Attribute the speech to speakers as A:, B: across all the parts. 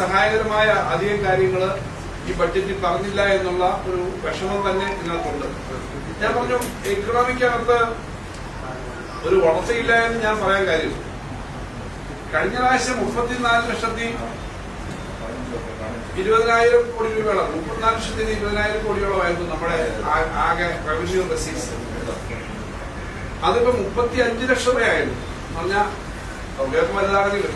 A: സഹായകരമായ അധികം കാര്യങ്ങൾ ഈ ബഡ്ജറ്റിൽ പറഞ്ഞില്ല എന്നുള്ള ഒരു വിഷമം തന്നെ ഇതിനകത്തുണ്ട്. ഞാൻ പറഞ്ഞു എക്കണോമിക്കകത്ത് ഒരു വളർച്ചയില്ല എന്ന് ഞാൻ പറയാൻ കാര്യം. കഴിഞ്ഞ പ്രാവശ്യം മുപ്പത്തിനാല് ലക്ഷത്തി ഇരുപതിനായിരം കോടി രൂപയോളം മുപ്പത്തിനാല് ലക്ഷത്തിന് ഇരുപതിനായിരം കോടിയോളമായിരുന്നു നമ്മുടെ ആകെ റവന്യൂ റെസീറ്റ്സ് അതിപ്പോ മുപ്പത്തി അഞ്ച് ലക്ഷം രൂപയായിരുന്നു പറഞ്ഞാൽ വലുതാണെങ്കിലും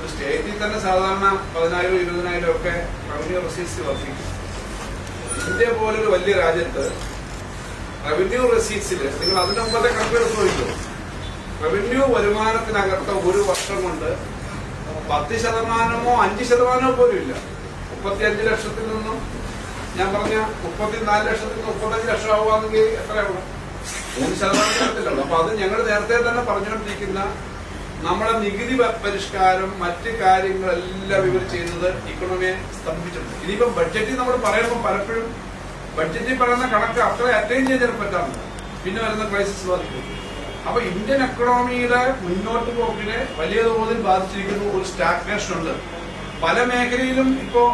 A: ഒരു സ്റ്റേറ്റിൽ തന്നെ സാധാരണ പതിനായിരം ഇരുപതിനായിരം ഒക്കെ റവന്യൂ റെസീറ്റ്സ് വർദ്ധിക്കും. ഇന്ത്യ പോലൊരു വലിയ രാജ്യത്ത് റവന്യൂ റെസീറ്റ്സിൽ നിങ്ങൾ അതിന് മുമ്പത്തെ കണക്കെടുത്ത് നോക്കിക്കോ. റവന്യൂ വരുമാനത്തിനകത്ത് ഒരു വർഷം കൊണ്ട് പത്ത് ശതമാനമോ അഞ്ച് ശതമാനമോ പോലും ഇല്ല. മുപ്പത്തി അഞ്ച് ലക്ഷത്തിൽ നിന്നും ഞാൻ പറഞ്ഞ മുപ്പത്തിനാല് ലക്ഷത്തിൽ നിന്ന് മുപ്പത്തഞ്ച് ലക്ഷം ആവുകയാണെങ്കിൽ എത്രയാവണം മൂന്ന് ശതമാനം അപ്പൊ അത് ഞങ്ങൾ നേരത്തെ തന്നെ പറഞ്ഞുകൊണ്ടിരിക്കുന്ന നമ്മുടെ നികുതി പരിഷ്കാരം മറ്റ് കാര്യങ്ങളെല്ലാം ഇവർ ചെയ്യുന്നത് ഇക്കണോമിയെ സ്തംഭിച്ചിട്ടുണ്ട്. ഇനിയിപ്പം ബഡ്ജറ്റിൽ നമ്മൾ പറയുമ്പോൾ പലപ്പോഴും ബഡ്ജറ്റിൽ പറയുന്ന കണക്ക് അത്ര അറ്റൈൻ ചെയ്യാൻ പറ്റാറില്ല. പിന്നെ വരുന്ന ക്രൈസിസ് ബാധിക്കും. അപ്പൊ ഇന്ത്യൻ എക്കണോമിയുടെ മുന്നോട്ട് പോക്കിനെ വലിയ തോതിൽ ബാധിച്ചിരിക്കുന്ന ഒരു സ്റ്റാഗ്നേഷൻ ഉണ്ട്. പല മേഖലയിലും ഇപ്പോ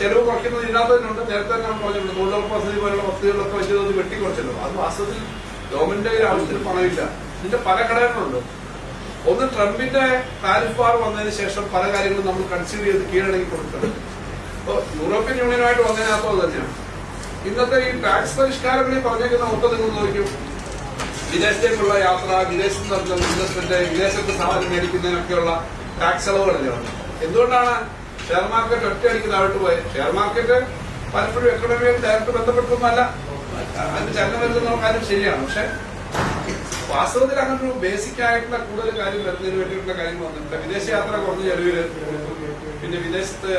A: ചെലവ് കുറയ്ക്കുന്നത് ഇതിനകത്ത് തന്നെയുണ്ട്. നേരത്തെ തന്നെ ഞാൻ പറഞ്ഞിട്ടുണ്ട് തൊഴിലുറപ്പ് പദ്ധതി പോലുള്ള പദ്ധതികളൊക്കെ വെച്ചത് വെട്ടിക്കുറച്ചല്ലോ അത് വാസ്തവത്തിൽ ഗവൺമെന്റിന്റെ കയ്യിൽ ആവശ്യത്തിന് പണമില്ല. ഇതിന്റെ പല ഘടകങ്ങളുണ്ട്. ഒന്ന് ട്രംപിന്റെ താരിഫ് ബാർ വന്നതിന് ശേഷം പല കാര്യങ്ങളും നമ്മൾ കൺസിഡർ ചെയ്ത് കീഴടങ്ങി കൊടുക്കുന്നത് അപ്പോൾ യൂറോപ്യൻ യൂണിയനുമായിട്ട് വന്നതിനകത്തോ അത് തന്നെയാണ്. ഇന്നത്തെ ഈ ടാക്സ് പരിഷ്കാരങ്ങളിൽ പറഞ്ഞേക്കുന്ന ഒക്കെ നിങ്ങൾ നോക്കും വിദേശത്തേക്കുള്ള യാത്ര വിദേശത്ത് നടത്തുന്ന ഇൻവെസ്റ്റ്മെന്റ് വിദേശത്ത് സാധനം മേടിക്കുന്നതിനൊക്കെയുള്ള ടാക്സ് ഇളവുകളല്ലേ എന്തുകൊണ്ടാണ് ഷെയർ മാർക്കറ്റ് ഒറ്റയടിക്ക് താഴോട്ട് പോയത്? ഷെയർ മാർക്കറ്റ് പലപ്പോഴും എക്കണോമിയായിട്ട് ഡയറക്റ്റ് ബന്ധപ്പെട്ടൊന്നുമല്ല. അതിന് ചലനം വരുന്ന കാര്യം ശരിയാണ്. പക്ഷെ വാസ്തവത്തിൽ അങ്ങനെ ഒരു ബേസിക് ആയിട്ടുള്ള കൂടുതൽ കാര്യം വരുന്നതിന് വേണ്ടിയിട്ടുള്ള കാര്യങ്ങൾ വന്നിട്ടുണ്ട്. വിദേശ യാത്ര കുറഞ്ഞ ചെലവിൽ പിന്നെ വിദേശത്ത്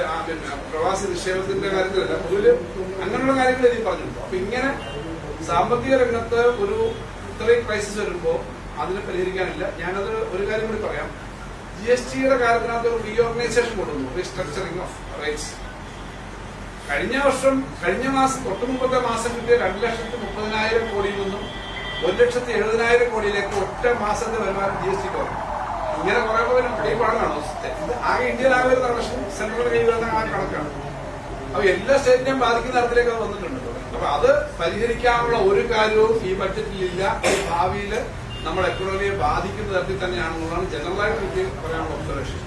A: പ്രവാസി നിക്ഷേപത്തിന്റെ കാര്യത്തിലല്ല പൊതുവിൽ അങ്ങനെയുള്ള കാര്യങ്ങൾ ഇനി പറഞ്ഞിട്ടുണ്ട്. അപ്പൊ ഇങ്ങനെ സാമ്പത്തിക രംഗത്ത് ഒരു ഇത്രയും ക്രൈസിസ് വരുമ്പോ അതിനെ പരിഹരിക്കാനില്ല. ഞാനത് ഒരു കാര്യം കൂടി പറയാം. ജി എസ് ടിയുടെ കാര്യത്തിനകത്ത് ഒരു റീഓർഗനൈസേഷൻ കൊണ്ടുവന്നു. റീസ്ട്രക്ചറിങ് ഓഫ് റൈറ്റ്സ് കഴിഞ്ഞ വർഷം കഴിഞ്ഞ മാസം തൊട്ട് മുമ്പത്തെ മാസം കിട്ടിയ രണ്ട് ലക്ഷത്തി മുപ്പതിനായിരം കോടിയിൽ നിന്നും ഒരു ലക്ഷത്തി എഴുപതിനായിരം കോടിയിലേക്ക് ഒറ്റ മാസത്തെ വരുമാനം ജി എസ് ടി കുറഞ്ഞു ഇങ്ങനെ കുറയുമ്പോൾ ഈ പാടാണ് ഇത് ആകെ ഇന്ത്യയിൽ ആകെ ഒരു പ്രശ്നം സെൻട്രൽ കയ്യിൽ വരുന്ന ആ കണക്കാണ്. അപ്പൊ എല്ലാ സ്റ്റേറ്റിനെയും ബാധിക്കുന്ന തരത്തിലേക്ക് അത് വന്നിട്ടുണ്ട്. അപ്പൊ അത് പരിഹരിക്കാനുള്ള ഒരു കാര്യവും ഈ ബഡ്ജറ്റിൽ ഇല്ല. ഭാവിയിൽ നമ്മുടെ എക്കണോമിയെ ബാധിക്കുന്ന തരത്തിൽ തന്നെയാണെന്നുള്ളതാണ് ജനറലായിട്ട് എനിക്ക് പറയാനുള്ള ഒബ്സർവേഷൻ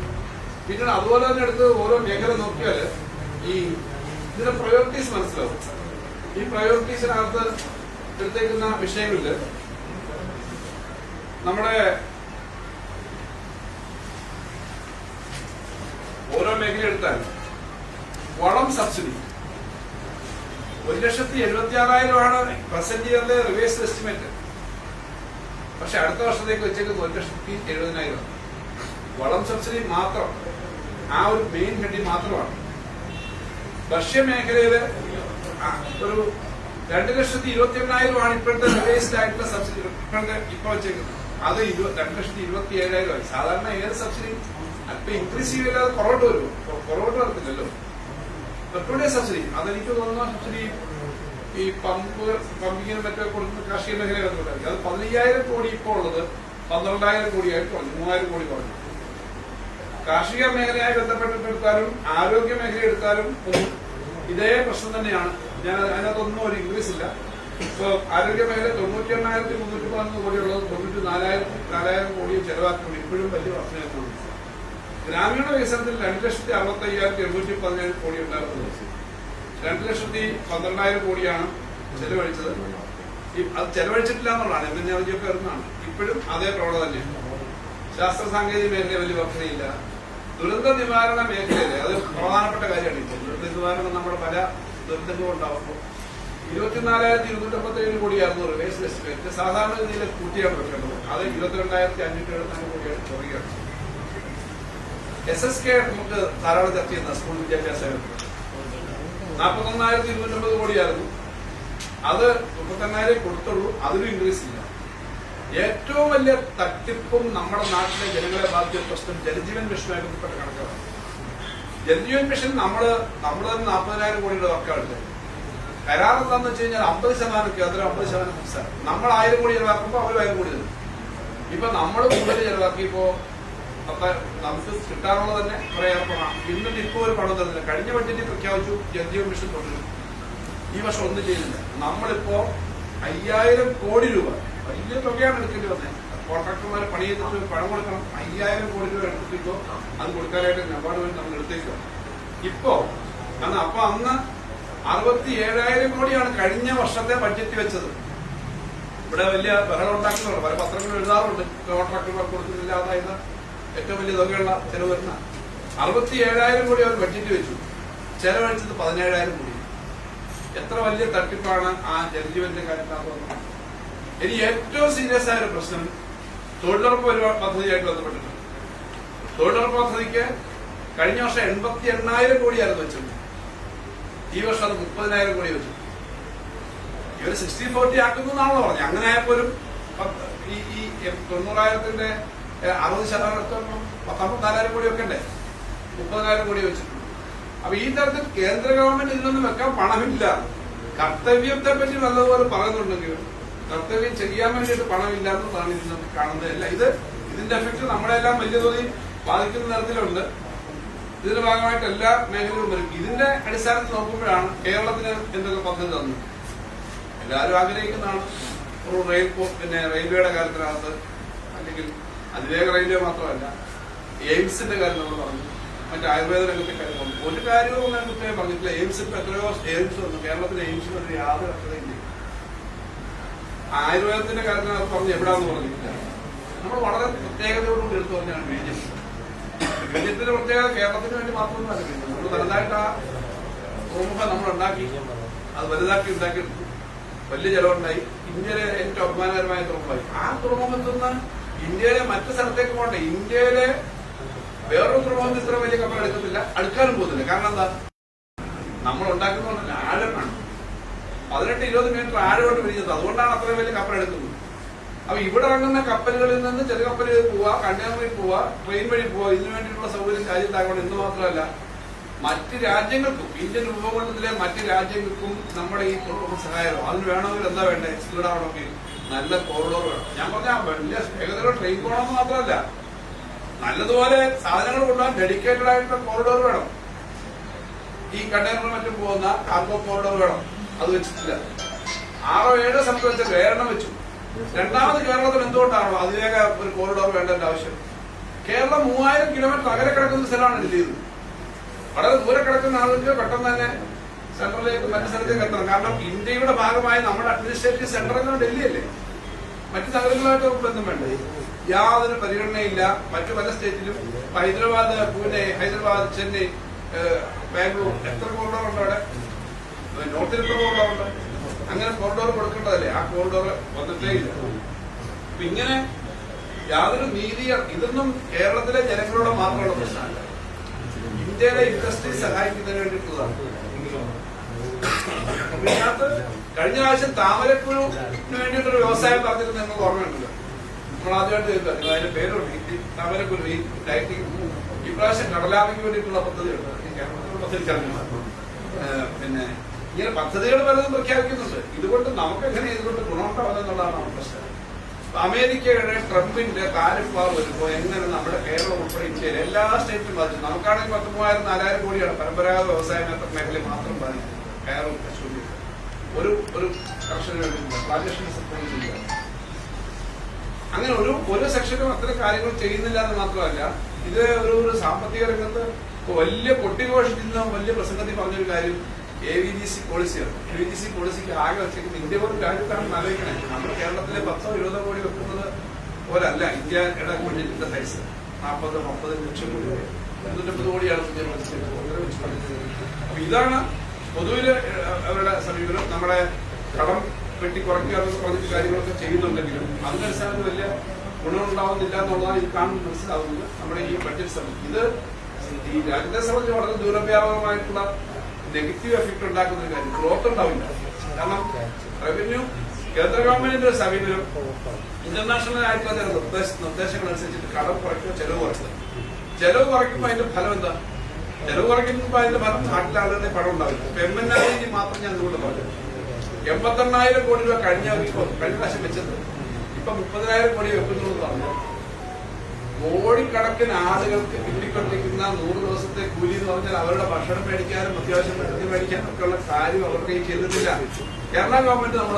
A: പിന്നെ അതുപോലെ തന്നെ എടുത്ത് ഓരോ മേഖല നോക്കിയാൽ ഈ ഇതിന്റെ പ്രയോറിറ്റീസ് മനസ്സിലാവും. ഈ പ്രയോറിറ്റീസിനകത്ത് എടുത്തേക്കുന്ന വിഷയങ്ങളിൽ നമ്മുടെ ഓരോ മേഖല എടുത്താൽ വളം സബ്സിഡി. ഒരു ലക്ഷത്തി എഴുപത്തി ആറായിരമാണ് പ്രസന്റ് ഇയറിലെ റിവേഴ്സ് എസ്റ്റിമേറ്റ് പക്ഷെ അടുത്ത വർഷത്തേക്ക് വെച്ചേക്കുന്നത് ഒരു ലക്ഷത്തി എഴുപതിനായിരം. വളം സബ്സിഡി മാത്രം ആ ഒരു മെയിൻ ഹെഡി മാത്രമാണ്. ഭക്ഷ്യ മേഖലയിൽ ഒരു രണ്ട് ലക്ഷത്തി ഇരുപത്തി എണ്ണായിരമാണ് ഇപ്പോഴത്തെ റിവേസ്ഡ് ആയിട്ടുള്ള സബ്സിഡി ഇപ്പോഴത്തെ ഇപ്പോൾ വെച്ചേക്കുന്നത് അത് രണ്ട് ലക്ഷത്തി ഇരുപത്തി ഏഴായിരം ആയി. സാധാരണ ഏത് സബ്സിഡി അല്പം ഇൻക്രീസ് ചെയ്യില്ലാതെ പുറകോട്ട് വരും പുറകോട്ട് വരത്തില്ലല്ലോ പെട്രോളിയ സബ്സിഡി അതെനിക്ക് തോന്നുന്ന സബ്സിഡി ഈ പമ്പ് പമ്പിങ്ങിനും മറ്റേ കൊടുക്കുന്ന കാർഷിക മേഖലയിൽ വന്നിട്ടുണ്ടായിരിക്കും അത് പതിനയ്യായിരം കോടി ഇപ്പോൾ ഉള്ളത് പന്ത്രണ്ടായിരം കോടിയായിട്ട് കുറഞ്ഞു. മൂവായിരം കോടി കുറഞ്ഞു. കാർഷിക മേഖലയായി ബന്ധപ്പെട്ടിട്ടെടുത്താലും ആരോഗ്യ മേഖല എടുത്താലും ഇതേ പ്രശ്നം തന്നെയാണ്. ഞാൻ അത് അതിനകത്തൊന്നും ഒരു ഇൻക്രീസ് ഇല്ല. ഇപ്പോൾ ആരോഗ്യ മേഖല തൊണ്ണൂറ്റി എണ്ണായിരത്തി മുന്നൂറ്റി പതിനൊന്ന് കോടിയുള്ളത് തൊണ്ണൂറ്റി നാലായിരത്തി നാലായിരം കോടിയും ചെലവാക്കുമ്പോൾ ഇപ്പോഴും വലിയ പ്രശ്നമായിട്ടുണ്ട് ഗ്രാമീണ വികസനത്തിൽ രണ്ട് ലക്ഷത്തി അറുപത്തി അയ്യായിരത്തി എണ്ണൂറ്റി പതിനേഴ് കോടി ഉണ്ടായിരുന്നത് രണ്ട് ലക്ഷത്തി പന്ത്രണ്ടായിരം കോടിയാണ് ചെലവഴിച്ചത്. അത് ചെലവഴിച്ചിട്ടില്ല എന്നുള്ളതാണ്. എം എൻ ജോജിയൊക്കെ വരുന്നതാണ്. ഇപ്പോഴും അതേ പ്രവണത തന്നെയാണ്. ശാസ്ത്ര സാങ്കേതിക മേഖല വലിയ വർധനയില്ല. ദുരന്ത നിവാരണ മേഖലയിലെ അത് പ്രധാനപ്പെട്ട കാര്യമാണ്. ഇപ്പോൾ ദുരന്ത നിവാരണം നമ്മുടെ പല ദുരന്തങ്ങളും ഉണ്ടാവുമ്പോൾ ഇരുപത്തിനാലായിരത്തി ഇരുന്നൂറ്റമ്പത്തേഴ് കോടിയായിരുന്നു റിവേഴ്സ് എസ്റ്റിമേറ്റ്. സാധാരണ രീതിയിൽ കൂട്ടിയാണ് വെക്കേണ്ടത് അത് ഇരുപത്തിരണ്ടായിരത്തി അഞ്ഞൂറ്റി എഴുപത്തിനാല് കോടിയാണ് കുറയുകയാണ് എസ് എസ് കെ നമുക്ക് ധാരാളം ചർച്ച ചെയ്യുന്ന സ്കൂൾ വിദ്യാഭ്യാസ നാൽപ്പത്തൊന്നായിരത്തി ഇരുന്നൂറ്റമ്പത് കോടിയായിരുന്നു. അത് മുപ്പത്തെണ്ണായിരം കൊടുത്തുള്ളൂ അതിലും ഇൻക്രീസ് ഇല്ല. ഏറ്റവും വലിയ തട്ടിപ്പും നമ്മുടെ നാട്ടിലെ ജനങ്ങളെ ബാധിച്ച പ്രശ്നം ജലജീവൻ മിഷനുമായി ബന്ധപ്പെട്ട കണക്കാണ്. ജലജീവൻ മിഷൻ നമ്മൾ നമ്മൾ തന്നെ നാൽപ്പതിനായിരം കോടിയുടെ വർക്കാണ് കരാർ എന്താന്ന് വെച്ച് കഴിഞ്ഞാൽ അമ്പത് ശതമാനം കേന്ദ്രം അമ്പത് ശതമാനം സംസ്ഥാനം നമ്മൾ ആയിരം കോടി ചെലവാക്കുമ്പോൾ അവർ ആയിരം കോടി തരും. ഇപ്പൊ നമ്മൾ കൂടുതൽ ചെലവാക്കിയപ്പോ നമുക്ക് കിട്ടാറുള്ളത് തന്നെ കുറെ ഏർപ്പെടാം ഇപ്പോ ഒരു പണം തരുന്നില്ല കഴിഞ്ഞ ബഡ്ജറ്റിൽ പ്രഖ്യാപിച്ചു ജലജീവൻ മിഷൻ തുടരും ഈ വർഷം ഒന്നും ചെയ്യുന്നില്ല. നമ്മളിപ്പോ അയ്യായിരം കോടി രൂപ വലിയ തുകയാണ് എടുക്കേണ്ടി വന്നത് കോൺട്രാക്ടർമാരെ പണി ചെയ്തിട്ട് പണം കൊടുക്കണം. അയ്യായിരം കോടി രൂപ എടുത്തിട്ടോ അത് കൊടുക്കാനായിട്ട് നബാർഡ് വേണ്ടി നമ്മൾ എടുത്തേക്കോ ഇപ്പോ അന്ന് അപ്പൊ അന്ന് അറുപത്തി ഏഴായിരം കോടിയാണ് കഴിഞ്ഞ വർഷത്തെ ബഡ്ജറ്റ് വെച്ചത്. ഇവിടെ വലിയ ബഹളം ഉണ്ടാക്കുന്നുണ്ട്. പല പത്രങ്ങൾ എഴുതാറുണ്ട്. കോൺട്രാക്ടർമാർ കൊടുക്കുന്നില്ലാതായിരുന്ന ഏറ്റവും വലിയ തുകയുള്ള ചെലവ് വരുന്ന. അറുപത്തി ഏഴായിരം കോടി അവർ ബഡ്ജറ്റ് വെച്ചു. ചെലവഴിച്ചത് പതിനേഴായിരം കോടി. എത്ര വലിയ തട്ടിപ്പാണ് ആ ജലജീവന്റെ കാര്യത്തിനകത്ത് ഇനി ഏറ്റവും സീരിയസ് ആയ ഒരു പ്രശ്നം തൊഴിലുറപ്പ് പദ്ധതിയായിട്ട് ബന്ധപ്പെട്ടിട്ടുണ്ട്. തൊഴിലുറപ്പ് പദ്ധതിക്ക് കഴിഞ്ഞ വർഷം എൺപത്തി എണ്ണായിരം കോടിയായിരുന്നു വെച്ചത് ഈ വർഷം അത് മുപ്പതിനായിരം കോടി വെച്ചു. ഇവർ സിക്സ്റ്റി ഫോർട്ടി ആക്കുന്നു എന്നാണല്ലോ പറഞ്ഞത്. അങ്ങനെ ആയപ്പോലും തൊണ്ണൂറായിരത്തിന്റെ അറുപത് ശതമാനത്തോളം പത്തൊമ്പത്തിനാലായിരം കോടി ഒക്കെ ഉണ്ടേ മുപ്പതിനായിരം കോടി വെച്ചിട്ടുണ്ട്. അപ്പൊ ഈ തരത്തിൽ കേന്ദ്ര ഗവൺമെന്റ് ഇതിനൊന്നും വെക്കാൻ പണമില്ല. കർത്തവ്യത്തെ പറ്റി നല്ലതുപോലെ പറയുന്നുണ്ടെങ്കിലും കർത്തവ്യം ചെയ്യാൻ വേണ്ടിയിട്ട് പണമില്ല ഇത് നമുക്ക് കാണുന്നതല്ല. ഇത് ഇതിന്റെ എഫക്ട് നമ്മളെല്ലാം വലിയ തോതിൽ ബാധിക്കുന്ന തരത്തിലുണ്ട്. ഇതിന്റെ ഭാഗമായിട്ട് എല്ലാ മേഖലകളും വരും. ഇതിന്റെ അടിസ്ഥാനത്തിൽ നോക്കുമ്പോഴാണ് കേരളത്തിന് എന്തൊക്കെ പദ്ധതി തന്നു. എല്ലാവരും ആഗ്രഹിക്കുന്നതാണ്. ഒരു റെയിൽ പിന്നെ റെയിൽവേയുടെ കാര്യത്തിനകത്ത് അല്ലെങ്കിൽ അതിവേഗ റെയിൽവേ മാത്രമല്ല എയിംസിന്റെ കാര്യം നമ്മൾ പറഞ്ഞു. മറ്റേ ആയുർവേദ രംഗത്തെ കാര്യം പറഞ്ഞു ഒരു കാര്യവും ഞാൻ കൃത്യമായി പറഞ്ഞിട്ടില്ല. എയിംസ് ഇപ്പൊ എത്രയോ എയിംസ് വന്നു. കേരളത്തിലെ എയിംസിന് ഒരു യാതൊരു അർത്ഥതയില്ല ആയുർവേദത്തിന്റെ കാര്യം പറഞ്ഞു എവിടാന്ന് പറഞ്ഞിട്ടില്ല നമ്മൾ വളരെ പ്രത്യേകതയോടുകൂടി എടുത്തു പറഞ്ഞാണ് ബീജം ബീജത്തിന്റെ പ്രത്യേകത കേരളത്തിന് വേണ്ടി മാത്രമൊന്നുമല്ല ബീജം നമ്മൾ വലുതായിട്ട് ആ ഭൂമുഖം നമ്മൾ ഉണ്ടാക്കി അത് വലുതാക്കി ഉണ്ടാക്കിയെടുത്തു. വലിയ ചെലവുണ്ടായി. ഇന്ത്യയിലെ ഏറ്റവും അഭിമാനകരമായ തുറമുഖമായി. ആ തുറമുഖത്തു നിന്ന് ഇന്ത്യയിലെ മറ്റു സ്ഥലത്തേക്ക് പോകണ്ട. ഇന്ത്യയിലെ വേറൊരു തുറമുഖത്ത് ഇത്ര വലിയ കപ്പൽ എടുക്കത്തില്ല. അടുക്കാനും പോകുന്നില്ല. കാരണം എന്താ? നമ്മൾ ഉണ്ടാക്കുന്നതല്ല ആഴമാണ് പതിനെട്ട് ഇരുപത് മീറ്റർ ആഴോട്ട് പിരിഞ്ഞത് അതുകൊണ്ടാണ് അത്രയും വലിയ കപ്പൽ എടുക്കുന്നത് അപ്പൊ ഇവിടെ ഇറങ്ങുന്ന കപ്പലുകളിൽ നിന്ന് ചെറിയ പോവുക പോവാ പോവുക പോവാ ട്രെയിൻ വഴി പോവാ. ഇതിനു വേണ്ടിയിട്ടുള്ള സൗകര്യം രാജ്യത്താകണം എന്ന് മാത്രമല്ല മറ്റ് രാജ്യങ്ങൾക്കും ഇന്ത്യൻ ഉപഭൂഖണ്ഡത്തിലെ മറ്റ് രാജ്യങ്ങൾക്കും നമ്മുടെ ഈ തുറമുഖ സഹായം അതിന് വേണമെങ്കിൽ എന്താ വേണ്ടേ? സ്പീഡ് ആവണമെങ്കിൽ നല്ല കോറിഡോർ വേണം. ഞാൻ പറഞ്ഞ വലിയ വേഗതയുള്ള ട്രെയിൻ പോകണമെന്ന് മാത്രമല്ല നല്ലതുപോലെ സാധനങ്ങൾ കൊണ്ടുപോകാൻ ഡെഡിക്കേറ്റഡ് ആയിട്ടുള്ള കോറിഡോർ വേണം. ഈ കണ്ടെയ്നർ മറ്റും പോകുന്ന കാർഗോ കോറിഡോർ വേണം. അത് വെച്ചിട്ടില്ല. ആറോ ഏഴോ സ്ഥലത്ത് വെച്ച വേറെണ്ണം വെച്ചു. രണ്ടാമത് കേരളത്തിൽ എന്തുകൊണ്ടാണോ അതിലേക്ക് ഒരു കോറിഡോർ വേണ്ടതിന്റെ ആവശ്യം? കേരളം മൂവായിരം കിലോമീറ്റർ അകലെ കിടക്കുന്ന സ്ഥലമാണ് ഡൽഹിയിൽ വളരെ ദൂരെ കിടക്കുന്ന ആളുകൾക്ക് പെട്ടെന്ന് തന്നെ സെൻട്രലിലേക്ക് മറ്റു സ്ഥലത്തേക്ക് എത്തണം. കാരണം ഇന്ത്യയുടെ ഭാഗമായി നമ്മുടെ അഡ്മിനിസ്ട്രേറ്റീവ് സെന്റർ എന്ന് ഡൽഹിയല്ലേ? മറ്റു നഗരങ്ങളുമായിട്ട് നമുക്ക് ബന്ധം വേണ്ടേ? യാതൊരു പരിഗണനയില്ല. മറ്റു പല സ്റ്റേറ്റിലും ഹൈദരാബാദ് പൂനെ ഹൈദരാബാദ് ചെന്നൈ ബാംഗ്ലൂർ എത്ര കോറിഡോർ ഉണ്ട് അവിടെ നോർത്തിൽ എത്ര അങ്ങനെ കോറിഡോർ കൊടുക്കേണ്ടതല്ലേ? ആ കോറിഡോർ വന്നിട്ടേ ഇല്ല. അപ്പൊ ഇങ്ങനെ യാതൊരു നീതി ഇതൊന്നും കേരളത്തിലെ ജനങ്ങളോട് മാത്രമുള്ള പ്രശ്നമല്ല. ഇന്ത്യയിലെ ഇൻഡസ്ട്രി സഹായിക്കുന്നതിന് വേണ്ടിയിട്ടുള്ളതാണ്. ഇതിനകത്ത് കഴിഞ്ഞ പ്രാവശ്യം താമരക്കുരുവിന് വേണ്ടിയിട്ടൊരു വ്യവസായം പറഞ്ഞിരുന്നു നിങ്ങൾക്ക് ഓർമ്മയുണ്ടല്ലോ നമ്മൾ ആദ്യമായിട്ട് നിങ്ങൾ അതിന്റെ പേരുണ്ട്. ഈ താമരക്കുരു ഈ ഡയറ്റിംഗ് ഇപ്രാവശ്യം കടലാമയ്ക്ക് വേണ്ടിയിട്ടുള്ള പദ്ധതിയുണ്ട്. കേരളത്തിലുള്ള പദ്ധതി പിന്നെ ഇങ്ങനെ പദ്ധതികൾ പലതും പ്രഖ്യാപിക്കുന്നുണ്ട്. ഇതുകൊണ്ട് നമുക്ക് എങ്ങനെ ഇതുകൊണ്ട് ഗുണമുണ്ടാവുന്നതാണ് നമ്മുടെ പ്രശ്നം. അമേരിക്കയുടെ ട്രംപിന്റെ വാർ വരുമ്പോൾ എങ്ങനെ നമ്മുടെ കേരളം ഉൾപ്പെടെ ഇന്ത്യയിൽ എല്ലാ സ്റ്റേറ്റിലും ബാധിച്ചു. നമുക്കാണെങ്കിൽ പത്ത് മൂവായിരം നാലായിരം കോടിയാണ് പരമ്പരാഗത വ്യവസായ മേഖല മാത്രം ബാധിക്കുന്നത് കയറും കശൂരി ഒരു ഒരു കർഷകന് അങ്ങനെ ഒരു ഒരു സെക്ഷനും അത്തരം കാര്യങ്ങൾ ചെയ്യുന്നില്ല എന്ന് മാത്രമല്ല ഇത് ഒരു ഒരു സാമ്പത്തിക രംഗത്ത് വലിയ പൊട്ടിഘോഷിക്കുന്ന വലിയ പ്രസംഗത്തിൽ പറഞ്ഞൊരു കാര്യം എ വി ജി സി പോളിസിയാണ് എ വി ജി സി പോളിസിക്ക് ആകെ വെച്ചിട്ട് ഇന്ത്യ പോലും രാജ്യത്താണ് ആലോചിക്കണേ. നമ്മുടെ കേരളത്തിലെ പത്തോ ഇരുപതോ കോടി വെക്കുന്നത് പോലല്ല. ഇന്ത്യയുടെ ബഡ്ജറ്റിന്റെ സൈസ് നാൽപ്പത് മുപ്പത് ലക്ഷം കോടി ഇരുന്നൂറ്റമ്പത് കോടിയാണ് ഇന്ത്യ. അപ്പൊ ഇതാണ് പൊതുവിൽ അവരുടെ സമീപനം. നമ്മുടെ കടം വെട്ടി കുറയ്ക്കുക എന്നൊക്കെ കാര്യങ്ങളൊക്കെ ചെയ്യുന്നുണ്ടെങ്കിലും അതിനനുസരിച്ച് വലിയ ഗുണമുണ്ടാവുന്നില്ല എന്നുള്ളതാണ് ഇത് കാണുന്ന മനസ്സിലാവുന്നത് നമ്മുടെ ഈ ബഡ്ജറ്റ് സമിതി ഇത് ഈ രാജ്യത്തെ സംബന്ധിച്ച് വളരെ ദൂരവ്യാപകമായിട്ടുള്ള നെഗറ്റീവ് എഫക്ട് ഉണ്ടാക്കുന്ന ഒരു കാര്യം. ഗ്രോത്ത് ഉണ്ടാവില്ല. കാരണം റവന്യൂ കേന്ദ്ര ഗവൺമെന്റിന്റെ സമീപനം ഇന്റർനാഷണൽ ആയിട്ടുള്ള നിർദ്ദേശ നിർദ്ദേശങ്ങൾ അനുസരിച്ചിട്ട് കടം കുറയ്ക്കുക ചെലവ് കുറയ്ക്കുക. ചെലവ് കുറയ്ക്കുമ്പോൾ അതിന്റെ ഫലം എന്താ? ചെലവ് കുറയ്ക്കുമ്പോൾ അതിന്റെ ഫലം നാട്ടിലെ ആളുകളുടെ പണം ഉണ്ടാവില്ല. ഇപ്പൊ എം എൻ ആർ മാത്രം ഞാൻ അതുകൊണ്ട് പറഞ്ഞു എൺപത്തെണ്ണായിരം കോടി രൂപ കഴിഞ്ഞ കഴിഞ്ഞ പ്രാവശ്യം വെച്ചത്. ഇപ്പൊ മുപ്പതിനായിരം കോടി വെക്കുന്നു പറഞ്ഞു കോടിക്കണക്കിന് ആളുകൾക്ക് കിട്ടിക്കൊണ്ടിരിക്കുന്ന നൂറ് ദിവസത്തെ കൂലി എന്ന് പറഞ്ഞാൽ അവരുടെ ഭക്ഷണം മേടിക്കാനും അത്യാവശ്യം മരുന്ന് മേടിക്കാനും ഒക്കെ ഉള്ള കാര്യം അവർക്ക് ഈ ചെയ്തിട്ടില്ല കേരള ഗവൺമെന്റ് നമ്മൾ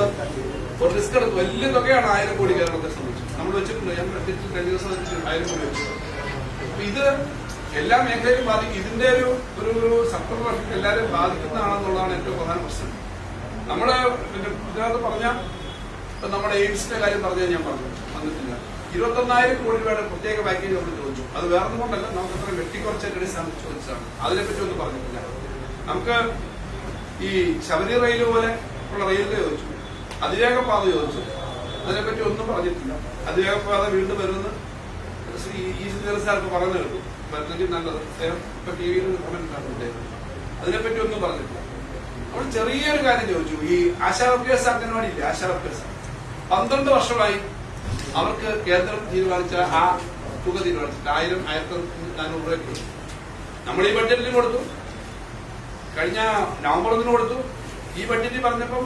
A: റിസ്ക് എടുത്തു വലിയ തുകയാണ് ആയിരം കോടി കേരളത്തെ സംബന്ധിച്ചത് നമ്മൾ വെച്ചിട്ടുണ്ട്? ഞാൻ പ്രത്യേകിച്ച് കഴിഞ്ഞ ദിവസം വെച്ചിട്ടുണ്ട് ആയിരം കോടി വെച്ചു. അപ്പൊ ഇത് എല്ലാ മേഖലയിലും ബാധിക്കും. ഇതിന്റെ ഒരു ഒരു ഒരു സക്രമം എല്ലാവരും ബാധിക്കുന്നതാണെന്നുള്ളതാണ് ഏറ്റവും പ്രധാന പ്രശ്നം. നമ്മൾ ഇതിനകത്ത് പറഞ്ഞ ഇപ്പൊ നമ്മുടെ എയിംസിന്റെ കാര്യം പറഞ്ഞാൽ ഞാൻ പറഞ്ഞു. വന്നിട്ടില്ല. ഇരുപത്തൊന്നായിരം കോടി രൂപയുടെ പ്രത്യേക പാക്കേജ് നമ്മൾ ചോദിച്ചു. അത് വേറെ കൊണ്ടല്ല നമുക്ക് അത്ര വെട്ടിക്കുറച്ച അടിസ്ഥാനത്തിൽ ചോദിച്ചതാണ്. അതിനെപ്പറ്റി ഒന്നും പറഞ്ഞിട്ടില്ല. നമുക്ക് ഈ ശബരി റെയിൽ പോലെ ഉള്ള റെയിൽവേ ചോദിച്ചു. അതിവേഗ പാത ചോദിച്ചു. അതിനെപ്പറ്റി ഒന്നും പറഞ്ഞിട്ടില്ല. അതിവേഗ പാത വീണ്ടും വരുമെന്ന് ശ്രീ ഈ സാർക്ക് പറഞ്ഞു കേട്ടു പറ്റുമെങ്കിൽ നല്ലത്. ഇപ്പൊ ടി വിയിൽ കമന്റ് അതിനെപ്പറ്റി ഒന്നും പറഞ്ഞിട്ടില്ല. നമ്മൾ ചെറിയൊരു കാര്യം ചോദിച്ചു. ഈ ആശാ വർക്കേഴ്സ് അംഗൻവാടി ഇല്ലേ ആശാ വർക്കേഴ്സ് പന്ത്രണ്ട് വർഷമായി അവർക്ക് കേന്ദ്രം തീരുമാനിച്ച ആ തുക തീരുമാനിച്ചിട്ട് ആയിരം ആയിരത്തി നാനൂറ് രൂപ കൊടുത്തു. നമ്മൾ ഈ ബഡ്ജറ്റിൽ കൊടുത്തു. കഴിഞ്ഞ നവംബർ ഒന്നിന് കൊടുത്തു. ഈ ബഡ്ജറ്റിൽ പറഞ്ഞപ്പം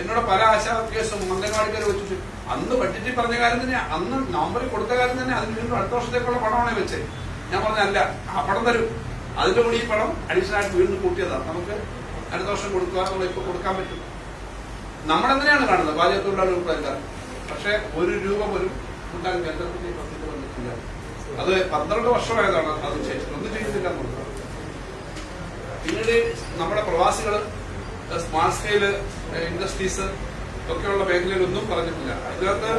A: എന്നോട് പല ആശാ വർക്കേഴ്സും അംഗൻവാടിക്കാർ വെച്ചിട്ട് അന്ന് ബഡ്ജറ്റിൽ പറഞ്ഞ കാര്യം തന്നെ അന്ന് നവംബറിൽ കൊടുത്ത കാര്യം തന്നെ അതിന് വീണ്ടും അടുത്ത വർഷത്തേക്കുള്ള പണമാണ് വെച്ചേ ഞാൻ പറഞ്ഞല്ല ആ പണം തരും. അതിന്റെ കൂടി ഈ പണം അഡീഷണൽ ആയിട്ട് വീണ്ടും കൂട്ടിയതാണ് നമുക്ക് അടുത്ത വർഷം കൊടുക്കുക നമ്മൾ ഇപ്പൊ കൊടുക്കാൻ പറ്റും. നമ്മളെങ്ങനെയാണ് കാണുന്നത്? പാചകത്തൊഴിലാളി ഉൾപ്പെടെ പക്ഷെ ഒരു രൂപ പോലും ഉണ്ടാകും കേന്ദ്രത്തിന്റെ പദ്ധതി വന്നിട്ടില്ല. അത് പന്ത്രണ്ട് വർഷമായതാണ് അത് ഒന്നും ചെയ്തിട്ടില്ല എന്നുള്ളത് പിന്നീട് നമ്മുടെ പ്രവാസികൾ സ്മാർട്ട് സ്കെയിൽ ഇൻഡസ്ട്രീസ് ഒക്കെയുള്ള മേഖലയിലൊന്നും പറഞ്ഞിട്ടില്ല. ഇതിനകത്ത്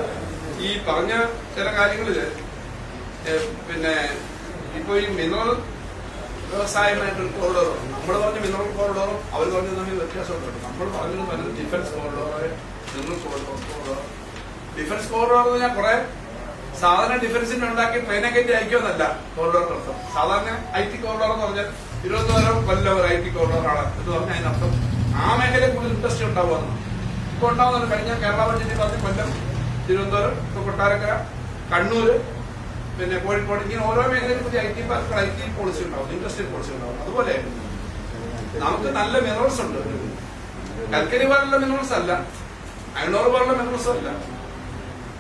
A: ഈ പറഞ്ഞ ചില കാര്യങ്ങളിൽ പിന്നെ ഇപ്പൊ ഈ മിനറൽ വ്യവസായമായിട്ടൊരു കോറിഡോറും നമ്മൾ പറഞ്ഞ മിനറൽ കോറിഡോറും അവർ പറഞ്ഞ തമ്മിൽ വ്യത്യാസമുണ്ട്. നമ്മൾ പറഞ്ഞത് പലരും defence corridor mineral corridor corridor defence corridor എന്ന് പറഞ്ഞാൽ കുറെ സാധാരണ ഡിഫൻസിന് ഉണ്ടാക്കി ട്രെയിനെ കയറ്റി അയക്കുമെന്നല്ല കോറിഡോറിന്റെ അർത്ഥം. സാധാരണ ഐ ടി കോറിഡോർ എന്ന് പറഞ്ഞാൽ തിരുവനന്തപുരം കൊല്ലം ഒരു ഐ ടി കോറിഡോർ ആണ് എന്ന് പറഞ്ഞാൽ അതിനർത്ഥം ആ മേഖലയിൽ കൂടുതൽ ഇൻട്രസ്റ്റ് ഉണ്ടാവുമെന്ന് ഇപ്പൊ ഉണ്ടാവുന്നുണ്ട് കഴിഞ്ഞ കേരള ബഡ്ജറ്റിൽ പറഞ്ഞ കൊല്ലം തിരുവനന്തപുരം ഇപ്പൊ കൊട്ടാരക്കര കണ്ണൂര് പിന്നെ കോഴിക്കോട് ഇങ്ങനെ ഓരോ മേഖലയിലും പുതിയ I T park I T policy ഉണ്ടാവും ഇൻഡസ്ട്രിയൽ പോളിസി ഉണ്ടാവും. അതുപോലെ നമുക്ക് നല്ല മിനറൽസ് ഉണ്ട്. കൽക്കരി പോലുള്ള മിനറൽസ് അല്ല അയണോർ പോലുള്ള മിനറൽസ് അല്ല.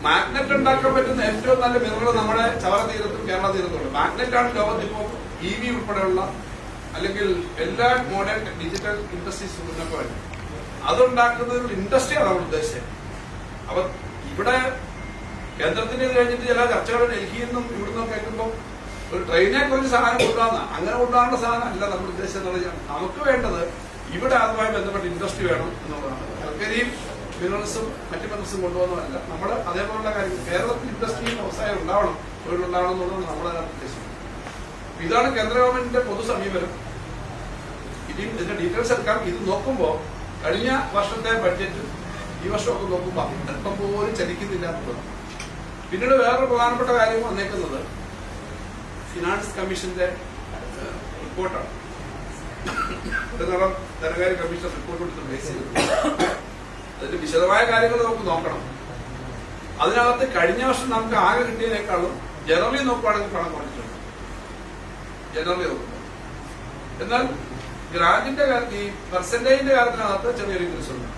A: മാഗ്നറ്റ് ഉണ്ടാക്കാൻ പറ്റുന്ന ഏറ്റവും നല്ല മിനറൽ നമ്മുടെ ചവറ തീരത്തും കേരള മാഗ്നറ്റ് ആണ് ലോകത്ത് ഇപ്പോൾ ഇ വി ഉൾപ്പെടെയുള്ള അല്ലെങ്കിൽ എല്ലാ മോഡേൺ ഡിജിറ്റൽ ഇൻഡസ്ട്രീസ് മുന്നൊക്കെ അതുണ്ടാക്കുന്ന ഒരു ഇൻഡസ്ട്രിയാണ് നമ്മൾ ഉദ്ദേശിച്ചത് അപ്പൊ ഇവിടെ കേന്ദ്രത്തിന് ഇത് കഴിഞ്ഞിട്ട് ചില ചർച്ചകൾ ഡൽഹിയിൽ നിന്നും ഇവിടുന്ന് കേൾക്കുമ്പോൾ ഒരു ട്രെയിനെ കുറിച്ച് സാധനം കൊണ്ടുവന്ന അങ്ങനെ കൊണ്ടുവരേണ്ട സാധനം അല്ല നമ്മുടെ ഉദ്ദേശിച്ചത് നമുക്ക് വേണ്ടത് ഇവിടെ അതുമായി ബന്ധപ്പെട്ട ഇൻഡസ്ട്രി വേണം എന്നുള്ളതാണ്. കൽക്കരിയും മിനറൽസും മറ്റു മിനറൽസും കൊണ്ടുപോകുന്നതല്ല. നമ്മൾ അതേപോലുള്ള കാര്യങ്ങൾ കേരളത്തിൽ ഇൻഡസ്ട്രിയിൽ വ്യവസായം ഉണ്ടാവണം. തൊഴിലുണ്ടാവണം എന്നുള്ളത് നമ്മുടെ ഉദ്ദേശിക്കുന്നത് ഇതാണ് കേന്ദ്ര ഗവൺമെന്റിന്റെ പൊതു സമീപനം. ഇനിയും ഇതിന്റെ ഡീറ്റെയിൽസ് എടുക്കാം ഇത് നോക്കുമ്പോൾ കഴിഞ്ഞ വർഷത്തെ ബഡ്ജറ്റ് ഈ വർഷമൊക്കെ നോക്കുമ്പോൾ അല്പം പോലും ചലിക്കുന്നില്ല എന്നുള്ളതാണ്. പിന്നീട് വേറൊരു പ്രധാനപ്പെട്ട കാര്യം വന്നേക്കുന്നത് ഫിനാൻസ് കമ്മീഷന്റെ റിപ്പോർട്ടാണ് ധനകാര്യ കമ്മീഷൻ റിപ്പോർട്ട് കൊടുത്ത് ബേസ് ചെയ്തത് അതിന്റെ വിശദമായ കാര്യങ്ങൾ നമുക്ക് നോക്കണം. അതിനകത്ത് കഴിഞ്ഞ വർഷം നമുക്ക് ആകെ കിട്ടിയതിനേക്കാളും ജനറലി നോക്കുകയാണെങ്കിൽ പണം കുറഞ്ഞിട്ടുണ്ട്. ജനറലി നോക്കുമ്പോൾ. എന്നാൽ ഗ്രാൻഡിന്റെ കാര്യത്തിൽ ഈ പെർസെന്റേജിന്റെ കാര്യത്തിനകത്ത് ചെറിയൊരു ഇൻക്രീസ് ഉണ്ട്.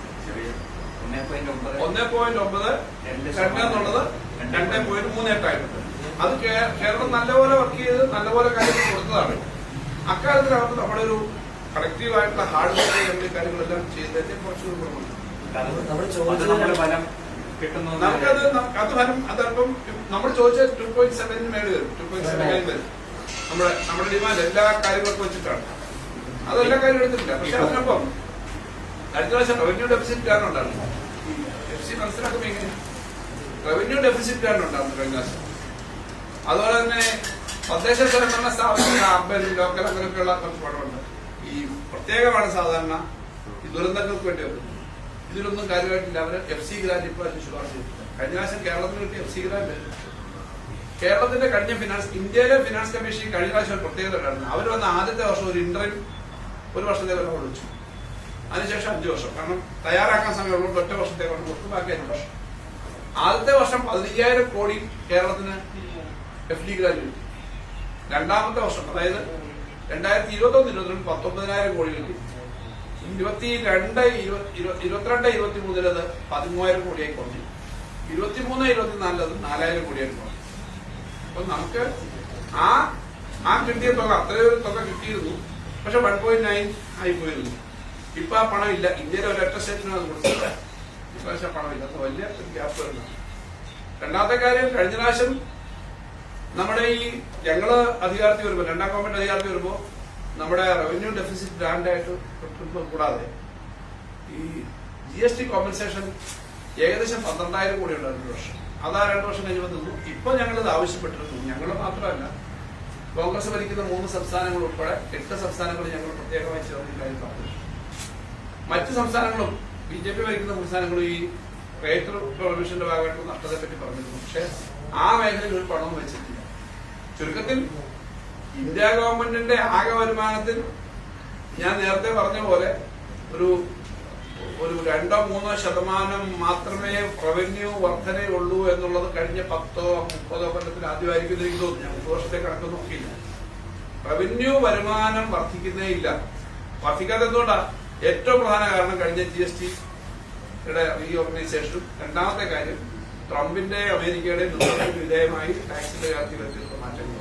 B: ഒന്നേ പോയിന്റ് ഒമ്പത് രണ്ട്
A: എന്നുള്ളത് രണ്ടേ പോയിന്റ് മൂന്ന് എട്ടായിട്ടുണ്ട് അത് കേരളം നല്ലപോലെ വർക്ക് ചെയ്ത് നല്ലപോലെ കാര്യങ്ങൾ കൊടുത്തതാണ്. അക്കാര്യത്തിനകത്ത് നമ്മുടെ ഒരു കളക്റ്റീവ് ഹാർഡ് വർക്ക് കാര്യങ്ങളെല്ലാം ചെയ്തതിന്റെ കുറച്ചുകൂടി കുറവുണ്ട്. നമുക്കത് അത് ഫലം അതല്പം നമ്മൾ ചോദിച്ച ടു പോയിന്റ് സെവനിന് മേളിൽ വരും. ടു പോയിന്റ് സെവൻ വരും. നമ്മുടെ നമ്മുടെ ഡിമാൻഡ് എല്ലാ കാര്യങ്ങളൊക്കെ വെച്ചിട്ടാണ്. അതെല്ലാ കാര്യം എടുത്തിട്ടില്ല. പക്ഷെ അതിനൊപ്പം അടുത്ത പ്രാവശ്യം റവന്യൂ ഡെഫിസിറ്റ് കാരണം ഉണ്ടായിരുന്നു. എഫ് സി മനസ്സിലാക്കുമ്പോൾ എങ്ങനെ റവന്യൂ ഡെഫിസിറ്റ് കാരണം ഉണ്ടായിരുന്നു കഴിഞ്ഞ പ്രാവശ്യം. അതുപോലെ തന്നെ തദ്ദേശ സ്വയംഭരണ സ്ഥാപനങ്ങൾ അർബൻ ലോക്കൽ അങ്ങനെയൊക്കെയുള്ള കുറച്ച് പണമുണ്ട്. ഈ പ്രത്യേകമാണ് സാധാരണ ഈ ദുരന്തങ്ങൾക്ക് വേണ്ടി വരുന്നത് ഇതിലൊന്നും കാര്യമായിട്ടില്ല. അവർ എഫ് സി ഗ്രാന്റ് ഇപ്പോൾ ശുപാർശ ചെയ്തിട്ടുണ്ട്. കഴിഞ്ഞ പ്രാവശ്യം കേരളത്തിന് കിട്ടിയ എഫ് സി ഗ്രാന്റ് കേരളത്തിന്റെ കഴിഞ്ഞ ഫിനാൻസ് ഇന്ത്യയിലെ ഫിനാൻസ് കമ്മീഷൻ കഴിഞ്ഞ പ്രാവശ്യം പ്രത്യേകത ഉണ്ടായിരുന്നു. അവർ വന്ന ആദ്യത്തെ വർഷം ഒരു ഇന്റർവ്യൂ ഒരു വർഷത്തേക്ക് വിളിച്ചു അതിനുശേഷം അഞ്ചു വർഷം. കാരണം തയ്യാറാക്കാൻ സമയമുള്ള. ഒറ്റ വർഷത്തേക്കാണ് കൊടുത്തു ബാക്കി അഞ്ചു വർഷം. ആദ്യത്തെ വർഷം പതിനയ്യായിരം കോടി കേരളത്തിന് എഫ് ഡി ഗ്രാന്റ് കിട്ടി. രണ്ടാമത്തെ വർഷം അതായത് രണ്ടായിരത്തി ഇരുപത്തൊന്ന് ഇരുപത്തിരണ്ട് പത്തൊമ്പതിനായിരം കോടി കിട്ടി. ഇരുപത്തി രണ്ട് ഇരുപത്തി ഇരുപ- ഇരുപത്തിരണ്ട് ഇരുപത്തി മൂന്നിലത് പതിമൂവായിരം കോടിയായി കുറഞ്ഞു. ഇരുപത്തിമൂന്ന് ഇരുപത്തിനാലിലത് നാലായിരം കോടിയായി കുറഞ്ഞു. അപ്പൊ നമുക്ക് ആ ആ കിട്ടിയ തുക അത്രയും ഒരു തുക കിട്ടിയിരുന്നു. പക്ഷെ വൺ പോയിന്റ് നയൻ ആയി പോയിരുന്നു. ഇപ്പൊ ആ പണം ഇല്ല. ഇന്ത്യയിലെ ഒരൊറ്റ സ്റ്റേറ്റിനും അത് കൊടുത്തില്ല. ഇപ്രാവശ്യം പണം ഇല്ല. അത് വലിയ ഗ്യാപ്പ് വരുന്നതാണ് രണ്ടാമത്തെ കാര്യം കഴിഞ്ഞ പ്രാവശ്യം നമ്മുടെ ഈ ഞങ്ങൾ അധികാരത്തിൽ വരുമ്പോൾ രണ്ടാം ഗവൺമെന്റ് അധികാരത്തിൽ വരുമ്പോൾ നമ്മുടെ റവന്യൂ ഡെഫിസിറ്റ് ഗ്രാൻഡായിട്ട് കൂടാതെ ഈ ജി എസ് ടി കോമ്പൻസേഷൻ ഏകദേശം പന്ത്രണ്ടായിരം കോടി ഉണ്ടായിരുന്നു വർഷം. അതാ രണ്ട് വർഷം കഴിഞ്ഞ് നിന്നു ഇപ്പൊ ഞങ്ങൾ ഇത് ആവശ്യപ്പെട്ടിരുന്നു. ഞങ്ങൾ മാത്രമല്ല കോൺഗ്രസ് ഭരിക്കുന്ന മൂന്ന് സംസ്ഥാനങ്ങൾ ഉൾപ്പെടെ എട്ട് സംസ്ഥാനങ്ങൾ ഞങ്ങൾ പ്രത്യേകമായി ചേർന്ന് കാര്യം പറഞ്ഞു മറ്റ് സംസ്ഥാനങ്ങളും ബി ജെ പി ഭരിക്കുന്ന സംസ്ഥാനങ്ങളും ഈ റേറ്റർ പ്രൊവിഷന്റെ ഭാഗമായിട്ട് നഷ്ടത്തെ പറ്റി പറഞ്ഞിരുന്നു. പക്ഷെ ആ മേഖലയിൽ ഒരു പണവും വെച്ചിട്ടില്ല. ചുരുക്കത്തിൽ ഇന്ത്യ ഗവൺമെന്റിന്റെ ആകെ വരുമാനത്തിൽ ഞാൻ നേരത്തെ പറഞ്ഞ പോലെ ഒരു ഒരു രണ്ടോ മൂന്നോ ശതമാനം മാത്രമേ റവന്യൂ വർധനയുള്ളൂ എന്നുള്ളത് കഴിഞ്ഞ പത്തോ മുപ്പതോ കൊല്ലത്തിൽ ആദ്യമായിരിക്കും എനിക്ക് തോന്നുന്നു. ഞാൻ മുപ്പത് വർഷത്തെ കണക്ക് നോക്കിയില്ല. റവന്യൂ വരുമാനം വർദ്ധിക്കുന്നേ ഇല്ല. വർദ്ധിക്കാത്ത എന്തുകൊണ്ടാ ഏറ്റവും പ്രധാന കാരണം കഴിഞ്ഞ ജി എസ് ടിയുടെ റീഓർഗനൈസേഷനും രണ്ടാമത്തെ കാര്യം ട്രംപിന്റെ അമേരിക്കയുടെ വിധേയമായി ടാക്സിന്റെ കാര്യത്തിൽ എത്തിയിട്ടുള്ള മാറ്റങ്ങളും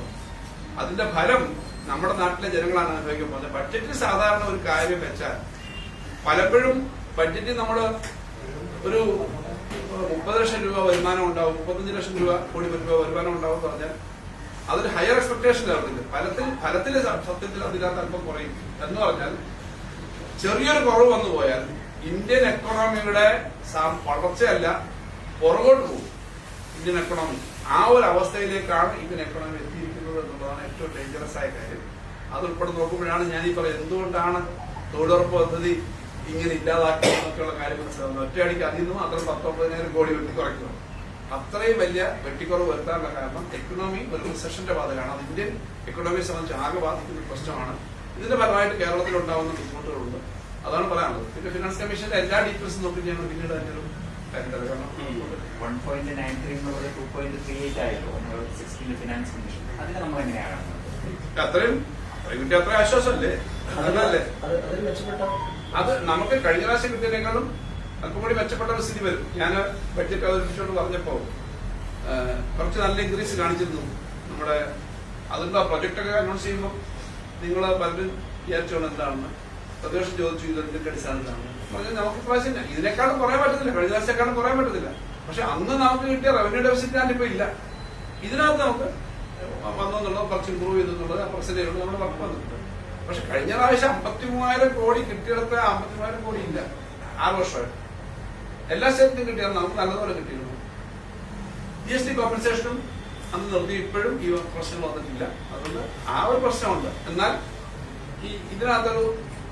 A: അതിന്റെ ഫലം നമ്മുടെ നാട്ടിലെ ജനങ്ങളാണ് അനുഭവിക്കാൻ പോകുന്നത്. ബഡ്ജറ്റിൽ സാധാരണ ഒരു കാര്യം വെച്ചാൽ പലപ്പോഴും ബഡ്ജറ്റിൽ നമ്മൾ ഒരു മുപ്പത് ലക്ഷം രൂപ വരുമാനം ഉണ്ടാവും മുപ്പത്തഞ്ച് ലക്ഷം രൂപ കോടി രൂപ വരുമാനം ഉണ്ടാവും എന്ന് പറഞ്ഞാൽ അതൊരു ഹയർ എക്സ്പെക്ടേഷൻ ആവുന്നില്ല ഫലത്തിൽ ഫലത്തിൽ സത്യത്തിൽ അതിനകത്ത് അല്പം കുറയും. എന്ന് പറഞ്ഞാൽ ചെറിയൊരു കുറവ് വന്നു പോയാൽ ഇന്ത്യൻ എക്കോണമിയുടെ വളർച്ചയല്ല പുറകോട്ട് പോകും. ഇന്ത്യൻ എക്കോണമി ആ ഒരു അവസ്ഥയിലേക്കാണ് ഇന്ത്യൻ എക്കോണമി എത്തിയിരിക്കുന്നത്. എന്നുള്ളതാണ് ഏറ്റവും ഡേഞ്ചറസ് ആയ കാര്യം. അത് ഉൾപ്പെടെ നോക്കുമ്പോഴാണ് ഞാൻ ഈ പറയുന്നത്. എന്തുകൊണ്ടാണ് തൊഴിലുറപ്പ് പദ്ധതി ഇങ്ങനെ ഇല്ലാതാക്കുക എന്നൊക്കെയുള്ള കാര്യം മനസ്സിലാവുന്നത്? ഒറ്റയടിക്ക് അതിൽ നിന്നും അത്ര പത്തൊമ്പതിനായിരം കോടി വെട്ടിക്കുറയ്ക്കുന്നു. അത്രയും വലിയ വെട്ടിക്കുറവ് വരുത്താനുള്ള കാരണം എക്കണോമി ഒരു റിസഷന്റെ ബാധകമാണ് അത് ഇന്ത്യൻ എക്കണോമിയെ സംബന്ധിച്ച് ആകെ ബാധിക്കുന്ന ഒരു പ്രശ്നമാണ്. ഇതിന്റെ ഫലമായിട്ട് കേരളത്തിൽ ഉണ്ടാവുന്ന ബുദ്ധിമുട്ടുകളുണ്ട്. അതാണ് പറയാനുള്ളത്. പിന്നെ ഫിനാൻസ് കമ്മീഷന്റെ എല്ലാ ഡീറ്റെയിൽസും നോക്കി ഞാൻ പിന്നീട് അതിന്റെ ഒരു. കാരണം
B: ഫിനാൻസ് കമ്മീഷൻ അതിന് നമ്മൾ എങ്ങനെയാണ്
A: അത്രയും കിട്ടിയ അത്ര ആശ്വാസമല്ലേ? അതല്ലേ?
C: അത്
A: നമുക്ക് കഴിഞ്ഞ പ്രാവശ്യം കിട്ടിയതിനേക്കാളും അല്പം കൂടി മെച്ചപ്പെട്ട ഒരു സ്ഥിതി വരും. ഞാൻ ബഡ്ജറ്റ് അവതരിപ്പിച്ചുകൊണ്ട് പറഞ്ഞപ്പോ കുറച്ച് നല്ല ഇൻക്രീസ് കാണിച്ചിരുന്നു. നമ്മുടെ അതിന്റെ പ്രൊജക്ട് ഒക്കെ അനൗൺസ് ചെയ്യുമ്പോൾ നിങ്ങൾ പലരും വിചാരിച്ചോണം എന്താണെന്ന് പ്രതിപക്ഷം ചോദിച്ചു ഇതിന്റെ അടിസ്ഥാനത്തിലാണ്. പറഞ്ഞാൽ നമുക്ക് പ്രാവശ്യം ഇതിനേക്കാളും കുറയാൻ പറ്റത്തില്ല. കഴിഞ്ഞ പ്രാവശ്യത്തെക്കാളും കുറയാൻ പറ്റത്തില്ല. പക്ഷെ അന്ന് നമുക്ക് കിട്ടിയ റവന്യൂ ഡെഫിസിറ്റ് ഇപ്പൊ ഇല്ല. ഇതിനകത്ത് നമുക്ക് വന്നെന്നുള്ളത് കുറച്ച് ഇമ്പ്രൂവ് ചെയ്തെന്നുള്ളത് ആ പെർസെന്റേജ് നമ്മുടെ വർക്ക് വന്നിട്ടുണ്ട്. പക്ഷെ കഴിഞ്ഞ പ്രാവശ്യം അമ്പത്തി മൂവായിരം കോടി കിട്ടിയിടത്ത് അമ്പത്തി മൂവായിരം കോടി ഇല്ല. ആറ് വർഷമായിട്ട്. എല്ലാ സ്റ്റേറ്റിനും കിട്ടിയാൽ നമുക്ക് നല്ലതുപോലെ കിട്ടിയിരുന്നു. ജി എസ് ടി കോമ്പൻസേഷനും അന്ന് നിർത്തി. ഇപ്പോഴും ഈ പ്രശ്നങ്ങൾ വന്നിട്ടില്ല. അതുകൊണ്ട് ആ ഒരു പ്രശ്നമുണ്ട്. എന്നാൽ ഈ ഇതിനകത്തൊരു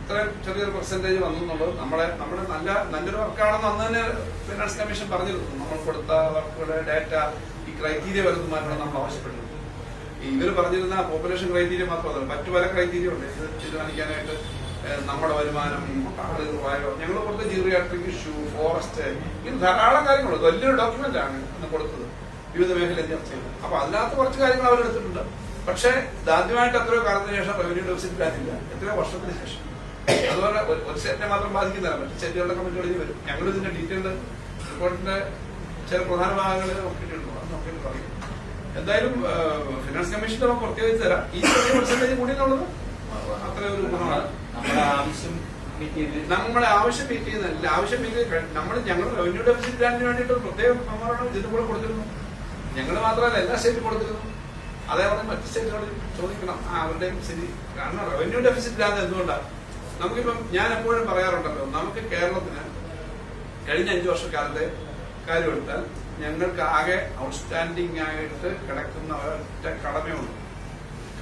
A: ഇത്രയും ചെറിയൊരു പെർസെന്റേജ് വന്നു എന്നുള്ളത് നമ്മളെ നമ്മുടെ നല്ല നല്ലൊരു വർക്കാണെന്ന് അന്ന് തന്നെ ഫിനാൻസ് കമ്മീഷൻ പറഞ്ഞിരുന്നു. നമ്മൾ കൊടുത്ത വർക്കുകളുടെ ഡാറ്റ ഈ ക്രൈറ്റീരിയ വരുന്നതുമായിട്ടാണ് നമ്മൾ ആവശ്യപ്പെട്ടിരുന്നു. ഇവർ പറഞ്ഞിരുന്ന പോപ്പുലേഷൻ ക്രൈറ്റീരിയ മാത്രമല്ല മറ്റു പല ക്രൈറ്റീരിയ ഉണ്ട്. ഇത് തീരുമാനിക്കാനായിട്ട് നമ്മുടെ വരുമാനം ആളുകൾ വായോ ഞങ്ങൾ കൊടുത്ത ജിയോഗ്രാഫിക് ഇഷ്യൂ ഫോറസ്റ്റ് ഇങ്ങനെ ധാരാളം കാര്യങ്ങളുണ്ട് വലിയൊരു ഡോക്യുമെന്റ് ആണ് ഇന്ന് കൊടുത്തത്. വിവിധ മേഖലയിൽ ചർച്ച അപ്പൊ അതിനകത്ത് കുറച്ച് കാര്യങ്ങൾ അവർ എടുത്തിട്ടുണ്ട്. പക്ഷേ ഇതാദ്യമായിട്ട് എത്രയോ കാലത്തിന് ശേഷം റവന്യൂ ഡെഫിസിറ്റ് കാണില്ല എത്രയോ വർഷത്തിന് ശേഷം. അതുപോലെ ഒരു- സെറ്റിനെ മാത്രം ബാധിക്കുന്നില്ല മറ്റു സെറ്റുകളുടെ കമ്മിറ്റികളിൽ വരും. ഞങ്ങൾ ഇതിന്റെ ഡീറ്റെയിൽഡ് റിപ്പോർട്ടിന്റെ ചില പ്രധാന ഭാഗങ്ങളിൽ നോക്കിയിട്ടുണ്ട്. അത് നോക്കിയിട്ട് പറയും. എന്തായാലും ഫിനാൻസ് കമ്മീഷൻ നമുക്ക് പ്രത്യേകിച്ച് തരാം. ഈ ചെറിയ പെർസെന്റേജ് കൂടി എന്നുള്ളത് അത്ര ഒരു ഗുണമാണ്.
B: നമ്മുടെ ആവശ്യം
A: നമ്മളെ ആവശ്യം മീറ്റ് ചെയ്യുന്നില്ല ആവശ്യം മീറ്റ് നമ്മൾ ഞങ്ങൾ റവന്യൂ ഡെഫിസിറ്റ് ഗ്രാൻഡിന് വേണ്ടിയിട്ട് ഒരു പ്രത്യേക മെമ്മോറാണ് ഇതിന്റെ കൂടെ കൊടുത്തിരുന്നു ഞങ്ങൾ മാത്രമല്ല എല്ലാ സ്റ്റേറ്റും കൊടുത്തിരുന്നു. അതേപോലെ മറ്റ് സ്റ്റേറ്റുകളിൽ ചോദിക്കണം. ആ അവരുടെയും ശരി കാരണം റവന്യൂ ഡെഫിസിറ്റ് ഗ്രാൻഡ് എന്തുകൊണ്ടാണ് നമുക്കിപ്പം ഞാൻ എപ്പോഴും പറയാറുണ്ടല്ലോ നമുക്ക് കേരളത്തിന് കഴിഞ്ഞ അഞ്ചു വർഷക്കാലത്തെ കാര്യമെടുത്താൽ ഞങ്ങൾക്ക് ആകെ ഔട്ട്സ്റ്റാൻഡിംഗ് ആയിട്ട് കിടക്കുന്ന ഒറ്റ കടമയുള്ളൂ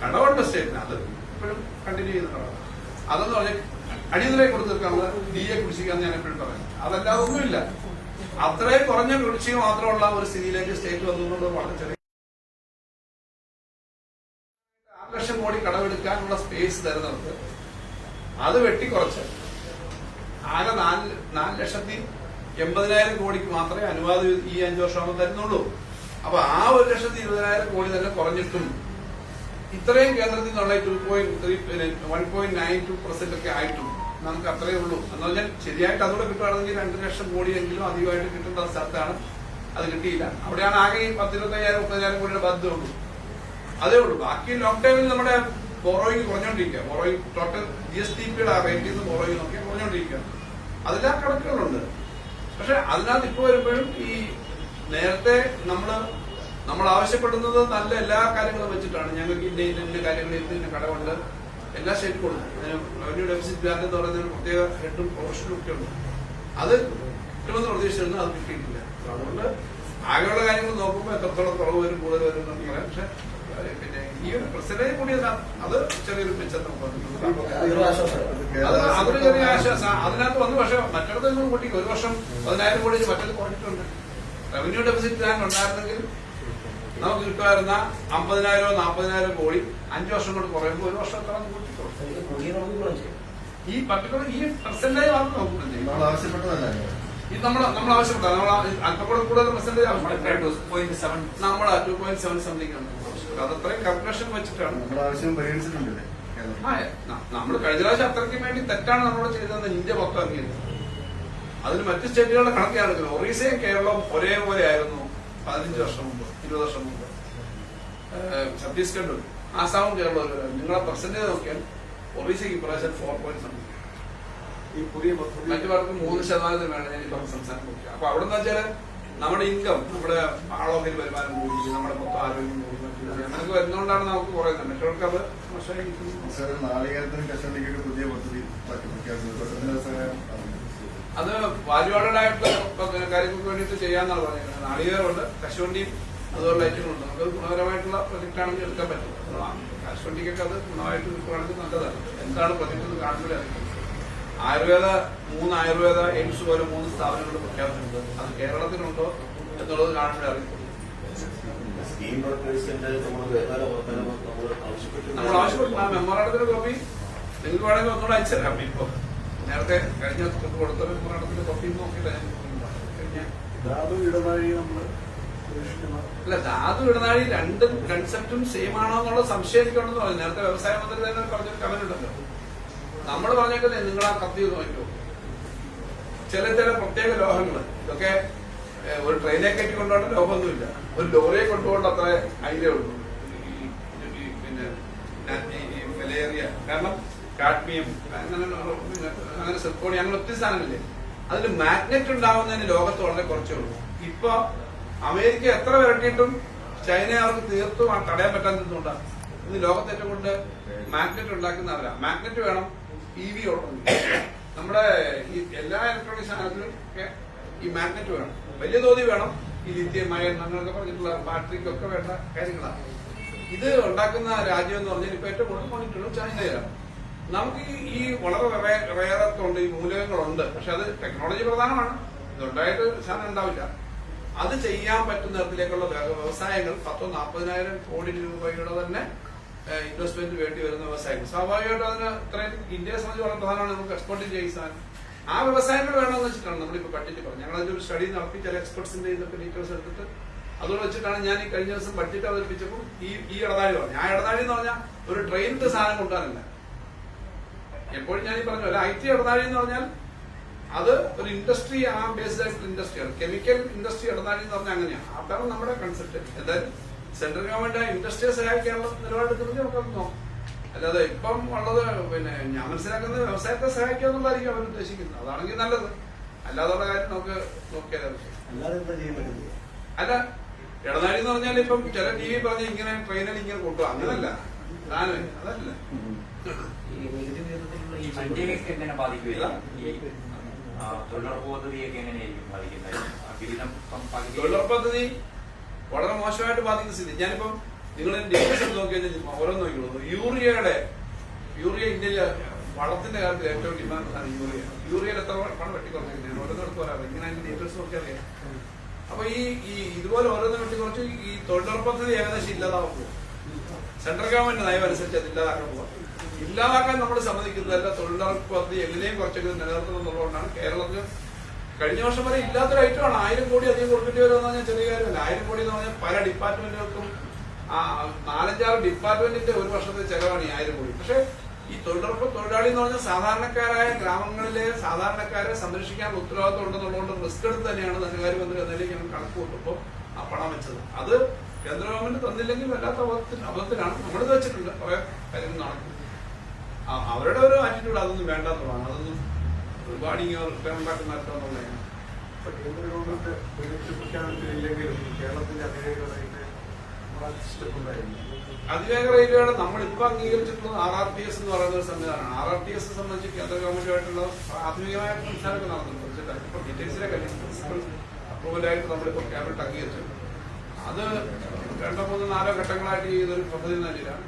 A: കടമുണ്ട് സ്റ്റേറ്റിന് അത് ഇപ്പോഴും കണ്ടിന്യൂ ചെയ്യുന്ന കടമാണ് അതെന്ന് പറഞ്ഞാൽ അടിയന്തരമായി കൊടുത്തിരിക്കാനുള്ള ഡി എ ഞാൻ എപ്പോഴും പറയാം. അതല്ലാതെ ഒന്നുമില്ല. അത്രയും കുറഞ്ഞ കുടിശ്ശിക മാത്രമുള്ള ഒരു സ്ഥിതിയിലേക്ക് സ്റ്റേറ്റ് വന്നു എന്നുള്ളത് വളരെ ചെറിയ ആറ് ലക്ഷം കോടി കടമെടുക്കാനുള്ള സ്പേസ് തരുന്നത് അത് വെട്ടിക്കുറച്ച്. ആകെ നാല് നാല് ലക്ഷത്തി എൺപതിനായിരം കോടിക്ക് മാത്രമേ അനുവാദം ഈ അഞ്ചു വർഷമാകുമ്പോൾ തരുന്നുള്ളൂ. അപ്പൊ ആ ഒരു ലക്ഷത്തി ഇരുപതിനായിരം കോടി തന്നെ കുറഞ്ഞിട്ടും ഇത്രയും കേന്ദ്രത്തിൽ നിന്നുള്ള two point three one point nine two percent ഒക്കെ ആയിട്ടും നമുക്ക് അത്രയേ ഉള്ളൂ. എന്ന് പറഞ്ഞാൽ ശരിയായിട്ട് അതുകൂടെ കിട്ടുകയാണെങ്കിൽ രണ്ട് ലക്ഷം കോടിയെങ്കിലും അധികമായിട്ട് കിട്ടുന്ന സ്ഥലത്താണ് അത് കിട്ടിയില്ല. അവിടെയാണ് ആകെ ഈ പത്തിരുപത്തയ്യായിരം മുപ്പതിനായിരം കോടിയുടെ ബദ്ധമുള്ളൂ അതേ ഉള്ളൂ. ബാക്കി ലോക്ക്ഡൌണിൽ നമ്മുടെ borrowing കുറഞ്ഞോണ്ടിരിക്കുക. Borrowing total G S T പിയുടെ റേറ്റിൽ നിന്ന് ബോറോയിങ് നോക്കിയാൽ കുറഞ്ഞോണ്ടിരിക്കുക. അതിലാ കണക്കുകളുണ്ട്. പക്ഷെ അതിനകത്ത് ഇപ്പൊ വരുമ്പോഴും ഈ നേരത്തെ നമ്മൾ നമ്മൾ ആവശ്യപ്പെടുന്നത് നല്ല എല്ലാ കാര്യങ്ങളും വെച്ചിട്ടാണ്. ഞങ്ങൾക്ക് ഇന്ത്യ കാര്യങ്ങളിൽ കാര്യങ്ങൾ ഇന്ന കടമുണ്ട് എല്ലാ സ്റ്റേറ്റ് കൊടുക്കും. റവന്യൂ ഡെഫിസിറ്റ് ബാങ്ക് എന്ന് പറയുന്ന പ്രത്യേക ഹെഡും പ്രൊഫഷനും ഒക്കെ ഉണ്ട്. അത് കിട്ടുമെന്ന് പ്രതീക്ഷിച്ചിരുന്നു അത് കിട്ടിയിട്ടില്ല. അതുകൊണ്ട് ആകെയുള്ള കാര്യങ്ങൾ നോക്കുമ്പോൾ എത്രത്തോളം കുറവ് വരും കൂടുതൽ വരും എന്നൊക്കെ പറയാം. പക്ഷെ ഈ ഒരു പെർസെന്റേജ് കൂടിയത് അത് ചെറിയൊരു മെച്ചം നമുക്ക് വന്നിട്ടുണ്ട്. അത് അതൊരു ചെറിയ ആശ്വാസം. അതിനകത്ത് വന്നു പക്ഷേ മറ്റിടത്ത് നിന്നും കൂട്ടി ഒരു വർഷം പതിനായിരം കോടി വെച്ച് മറ്റത് കുറഞ്ഞിട്ടുണ്ട്. റവന്യൂ ഡെഫിസിറ്റ് പ്ലാൻ ഉണ്ടായിരുന്നെങ്കിൽ നമുക്ക് കിട്ടുമായിരുന്ന അമ്പതിനായിരോ നാൽപ്പതിനായിരം കോടി അഞ്ചു വർഷം കൊണ്ട് കുറയുമ്പോൾ ഒരു വർഷം എത്ര ഈ പർട്ടിക്കുലർ ഈ പെർസെന്റേജ് ആണ് നമുക്ക്
C: നമ്മൾ ആവശ്യപ്പെട്ടതല്ല.
A: ഇത് നമ്മൾ നമ്മൾ ആവശ്യപ്പെട്ട നമ്മൾ അല്പം കൂടെ കൂടുതൽ പെർസെന്റേജ് ആവശ്യപ്പെട്ടു
B: സെവൻ
A: നമ്മൾ ടു പോയിന്റ് സെവൻ സംതിങ് ആണ്. അത് കൽക്കുലേഷൻ വെച്ചിട്ടാണ്.
C: നമ്മുടെ ആവശ്യം പരിഗണിച്ചിട്ടുണ്ടല്ലേ
A: നമ്മൾ കഴിഞ്ഞ പ്രാവശ്യം അത്രയ്ക്ക് വേണ്ടി തെറ്റാണ് നമ്മൾ ചെയ്തതെന്ന് ഇന്ത്യ മൊത്തം അംഗീകരിച്ചത് അതിന് മറ്റു സ്റ്റേറ്റുകളുടെ കണക്കാണ് ഒറീസയും കേരളവും ഒരേപോലെ ആയിരുന്നു പതിനഞ്ച് വർഷം മുമ്പ് ഇരുപത് വർഷം മുമ്പ്. ഛത്തീസ്ഗഡും ആസാമും കേരളവും. നിങ്ങളെ പെർസെന്റേജ് നോക്കിയാൽ ഒറീസയ്ക്ക് ഇപ്രാവശ്യം ഫോർ പോയിന്റ് സംതിങ്
C: ഈ പുതിയ
A: മറ്റു പേർക്ക് മൂന്ന് ശതമാനത്തിന് വേണം ഞാൻ ഇപ്പം സംസ്ഥാനം നോക്കുക അപ്പൊ അവിടെ നിന്ന് വെച്ചാൽ നമ്മുടെ ഇൻകം നമ്മുടെ ആളോഹരി വരുമാനം കൂടി നമ്മുടെ മൊത്തം ആരോഗ്യം കൂടി. അങ്ങനെയൊക്കെ വരുന്നതുകൊണ്ടാണ് നമുക്ക് കുറയുന്നത് അത് മോശമായി നിൽക്കുന്നു
C: സാറ് നാളികേരത്തിനും കശുവണ്ടിക്കൊക്കെ പുതിയ പദ്ധതി പ്രഖ്യാപിക്കുന്നത്
A: അത് വാല്യൂവാഡഡ് ആയിട്ടുള്ള കാര്യങ്ങൾക്ക് വേണ്ടിട്ട് ചെയ്യാന്നാണ് പറഞ്ഞിരിക്കുന്നത്. നാളികേരമുണ്ട് കശുവണ്ടിയും അതുപോലെ ഐറ്റങ്ങളുണ്ട് നമുക്ക് ഗുണകരമായിട്ടുള്ള പ്രൊജക്റ്റ് ആണെങ്കിൽ എടുക്കാൻ പറ്റും. കശുവണ്ടിക്കൊക്കെ അത് ഗുണമായിട്ട് നിൽക്കുകയാണെങ്കിൽ നല്ലതാണ്. എന്താണ് പ്രൊജക്ട് എന്ന് കാണുമ്പോൾ ആയുർവേദ മൂന്ന് ആയുർവേദ എയിംസ് പോലെ മൂന്ന് സ്ഥാപനങ്ങൾ പ്രഖ്യാപിച്ചിട്ടുണ്ട്. അത് കേരളത്തിലുണ്ടോ എന്നുള്ളത് കാണുമ്പോഴേ അറിയാം
D: സ്കീം വർക്കേഴ്സിന്റെ നമ്മൾ വർധന നമ്മൾ ആവശ്യപ്പെട്ടു
A: നമ്മൾ ആവശ്യപ്പെട്ടു ആ മെമ്മോറാണ്ടത്തിന്റെ കോപ്പി നിങ്ങൾക്ക് വേണമെങ്കിൽ ഒന്നുകൂടെ അയച്ചുതരാം. ഇപ്പൊ നേരത്തെ കഴിഞ്ഞ കൊടുത്ത മെമ്മോറാണ്ടത്തിന്റെ കോപ്പി നോക്കിയില്ല
C: ധാതു ഇടനാഴി നമ്മൾ
A: അല്ല ധാതു ഇടനാഴി രണ്ടും കൺസെപ്റ്റും സെയിം ആണോ എന്നുള്ള സംശയം എനിക്കുണ്ടെന്ന് പറഞ്ഞു. നേരത്തെ വ്യവസായ മന്ത്രി തന്നെ പറഞ്ഞൊരു കമന്റ് ഉണ്ടല്ലോ. നമ്മൾ പറഞ്ഞേക്കുന്നത് നിങ്ങൾ ആ കത്തി നോക്കിയോ ചില ചില പ്രത്യേക ലോഹങ്ങൾ ഇതൊക്കെ ഒരു ട്രെയിനെ കയറ്റി കൊണ്ടുപോകേണ്ട ലോഹമൊന്നുമില്ല ഒരു ലോറിയെ കൊണ്ടുപോകേണ്ട അത്ര അതിലേ ഉള്ളൂ. പിന്നെ കാരണം കാഡ്മിയം അങ്ങനെ അങ്ങനെ സിർക്കോണി അങ്ങനെ ഒത്തിരി സാധനമില്ലേ അതിൽ മാഗ്നറ്റ് ഉണ്ടാവുന്നതിന് ലോകത്ത് വളരെ കുറച്ചേ ഉള്ളൂ. ഇപ്പൊ അമേരിക്ക എത്ര വരട്ടിയിട്ടും ചൈനയെ അവർക്ക് തീർത്തും തടയാൻ പറ്റാത്തതുകൊണ്ടാണ് ഇന്ന് ലോകത്ത് ഏറ്റവും കൂടുതൽ മാഗ്നറ്റ് ഉണ്ടാക്കുന്നവരാ മാഗ്നറ്റ് വേണം ഇ വി ഉള്ളത് നമ്മുടെ ഈ എല്ലാ ഇലക്ട്രോണിക് സാധനത്തിലും ഈ മാഗ്നറ്റ് വേണം. വലിയ തോതിൽ വേണം ഈ ലിത്യം അയൺ അങ്ങനെയൊക്കെ പറഞ്ഞിട്ടുള്ള ബാറ്ററിക്കൊക്കെ വേണ്ട കാര്യങ്ങളാണ്. ഇത് ഉണ്ടാക്കുന്ന രാജ്യം എന്ന് പറഞ്ഞാൽ ഇപ്പൊ ഏറ്റവും കൂടുതൽ പറഞ്ഞിട്ടുള്ളത് ചൈനയിലാണ്. നമുക്ക് ഈ- വളരെ റേറത്തുണ്ട് ഈ മൂലകങ്ങളുണ്ട്. പക്ഷെ അത് ടെക്നോളജി പ്രധാനമാണ്. ഇതുണ്ടായിട്ട് സാധനം ഉണ്ടാവില്ല. അത് ചെയ്യാൻ പറ്റുന്ന തരത്തിലേക്കുള്ള വ്യ- വ്യവസായങ്ങൾ പത്തോ നാൽപ്പതിനായിരം കോടി രൂപയുടെ തന്നെ ഇൻവെസ്റ്റ്മെന്റ് വേണ്ടി വരുന്ന വ്യവസായങ്ങൾ. സ്വാഭാവികമായിട്ടും അതിന് ഇത്രയും ഇന്ത്യയെ സംബന്ധിച്ച് വളരെ പ്രധാനമാണ്. നമുക്ക് എക്സ്പോർട്ട് ചെയ്യുന്ന സാധനം. ആ വ്യവസായങ്ങൾ വേണമെന്ന് വെച്ചിട്ടാണ് നമ്മളിപ്പോ ബഡ്ജറ്റ് പറഞ്ഞത്. ഞങ്ങൾ അതിന്റെ ഒരു സ്റ്റഡി നടത്തി ചില എക്സ്പെർട്സിന്റെ ഇതൊക്കെ ഡീറ്റെയിൽസ് എടുത്തിട്ട് അതോടെ വെച്ചിട്ടാണ് ഞാൻ ഈ കഴിഞ്ഞ ദിവസം ബഡ്ജറ്റ് അവതരിപ്പിച്ചപ്പോൾ ഈ ഈ ഇടനാഴി പറഞ്ഞു. ആ ഇടനാഴി എന്ന് പറഞ്ഞാൽ ഒരു ട്രെയിനിന്റെ സാധനം കൊണ്ടുവരാനല്ല എപ്പോഴും ഞാൻ ഈ പറഞ്ഞു അല്ല ഐ ടി ഇടനാഴി എന്ന് പറഞ്ഞാൽ അത് ഒരു ഇൻഡസ്ട്രി ആ ബേസ്ഡ് ആയിട്ടുള്ള ഇൻഡസ്ട്രിയാണ് കെമിക്കൽ ഇൻഡസ്ട്രി ഇടനാഴി എന്ന് പറഞ്ഞാൽ അങ്ങനെയാണ് അതാണ് നമ്മുടെ കൺസെപ്റ്റ് എന്തായാലും സെൻട്രൽ ഗവൺമെന്റ് ആ ഇൻഡസ്ട്രിയെ സഹായിക്കാനുള്ള നിലപാടെടുക്കുന്നത് നമുക്ക് നോക്കാം. അല്ലാതെ ഇപ്പം ഉള്ളത് പിന്നെ ഞാൻ മനസ്സിലാക്കുന്നത് വ്യവസായത്തെ സഹായിക്കുക എന്നുള്ളതായിരിക്കും അവർ ഉദ്ദേശിക്കുന്നത്. അതാണെങ്കിൽ നല്ലത്. അല്ലാതുള്ള കാര്യം നമുക്ക് നോക്കിയാൽ അല്ല ഇടനാഴി എന്ന് പറഞ്ഞാൽ ഇപ്പം ചില ടി വി പറഞ്ഞ് ഇങ്ങനെ ട്രെയിനിൽ ഇങ്ങനെ കൊണ്ടുപോകും. അങ്ങനല്ല. താനേ അതല്ല.
B: ഈ എങ്ങനെ തൊഴിലുറപ്പ് പദ്ധതിയൊക്കെ എങ്ങനെയായിരിക്കും ബാധിക്കുന്നത്?
A: തൊഴിലുറപ്പ് പദ്ധതി വളരെ മോശമായിട്ട് ബാധിക്കുന്ന സ്ഥിതി. ഞാനിപ്പം നിങ്ങൾ ഡീറ്റെയിൽസ് നോക്കി കഴിഞ്ഞാൽ ഓരോ നോക്കിയുള്ളൂ യൂറിയയുടെ യൂറിയ ഇന്ത്യയിൽ വളത്തിന്റെ കാര്യത്തിൽ ഏറ്റവും ഡിമാൻഡ് ആണ് യൂറിയ. യൂറിയയിൽ എത്ര പണം വെട്ടിക്കുറച്ചിരിക്കുന്നത് ഓരോന്നിടത്ത് ഓരോന്ന് എടുത്ത് പറയാം ഇങ്ങനെ അതിന്റെ ഡീറ്റെയിൽസ് നോക്കിയാൽ അപ്പൊ ഈ ഈ ഇതുപോലെ ഓരോന്ന് വെട്ടിക്കുറച്ച് ഈ തൊഴിലുറപ്പ് പദ്ധതി ഏകദേശം ഇല്ലാതാവും സെൻട്രൽ ഗവൺമെന്റ് നയം അനുസരിച്ച് അത് ഇല്ലാതാക്കാൻ പോകാം ഇല്ലാതാക്കാൻ നമ്മൾ സമ്മതിക്കുന്നതല്ല തൊഴിലുറപ്പ് പദ്ധതി എങ്ങനെയും കുറച്ചെങ്കിലും നിലനിർത്തണം എന്നുള്ളതുകൊണ്ടാണ് കേരളത്തിൽ കഴിഞ്ഞ വർഷം വരെ ഇല്ലാത്തൊരു ഐറ്റമാണ് ആയിരം കോടി അധികം കൊടുക്കേണ്ടി വരുമെന്ന് പറഞ്ഞാൽ ചെറിയ കാര്യമല്ല. ആയിരം കോടി എന്ന് പറഞ്ഞാൽ പല ഡിപ്പാർട്ട്മെന്റുകൾക്കും ആ നാലഞ്ചാറ് ഡിപ്പാർട്ട്മെന്റിന്റെ ഒരു വർഷത്തെ ചെലവാണ് ഈ ആയിരം കോടി. പക്ഷെ ഈ തൊഴിലുറപ്പ് തൊഴിലാളി എന്ന് പറഞ്ഞാൽ സാധാരണക്കാരായ ഗ്രാമങ്ങളിലെ സാധാരണക്കാരെ സംരക്ഷിക്കാൻ ഉത്തരവാദിത്വം ഉണ്ടെന്നുള്ളതുകൊണ്ട് റിസ്ക് എടുത്ത് തന്നെയാണ് ധനകാര്യ മന്ത്രി അതിലേക്ക് ഞങ്ങൾ കണക്ക് കൂട്ടുമ്പോൾ ആ പണം വെച്ചത്. അത് കേന്ദ്ര ഗവൺമെന്റ് തന്നില്ലെങ്കിൽ വല്ലാത്ത അബദ്ധത്തിൽ അബദ്ധത്തിലാണ്. നമ്മളിത് വെച്ചിട്ടുണ്ട്. കുറെ കാര്യങ്ങൾ നടക്കും. അവരുടെ ഒരു ആറ്റിറ്റ്യൂഡ് അതൊന്നും വേണ്ട എന്നുള്ളതാണ്. അതൊന്നും ഒരുപാട് ഇങ്ങനെ ഉണ്ടാക്കുന്നതാണ്
C: ഇപ്പൊ കേന്ദ്ര ഗവൺമെന്റ് കേരളത്തിന്റെ അതിവേഗമായിട്ട് ഉണ്ടായിരുന്നു
A: അതിവേഗ റെയിൽവേയുടെ നമ്മൾ അംഗീകരിച്ചിട്ടുള്ളത് ആർ ആർ ടി എസ് എന്ന് പറയുന്ന ഒരു സംവിധാനമാണ്. ആർ ആർ ടി എസ് സംബന്ധിച്ച് കേന്ദ്ര ഗവൺമെന്റുമായിട്ടുള്ള പ്രാഥമികമായ സംസാരമൊക്കെ നടന്നിട്ടുണ്ട്. ഇപ്പൊ ഡീറ്റെയിൽസിലേക്ക് പ്രിൻസിപ്പൽ അപ്രൂവലായിട്ട് നമ്മളിപ്പോ ക്യാബിനറ്റ് അംഗീകരിച്ചു. അത് രണ്ടോ മൂന്നോ നാലോ ഘട്ടങ്ങളായിട്ട് ചെയ്തൊരു പദ്ധതി തന്നെയാണ്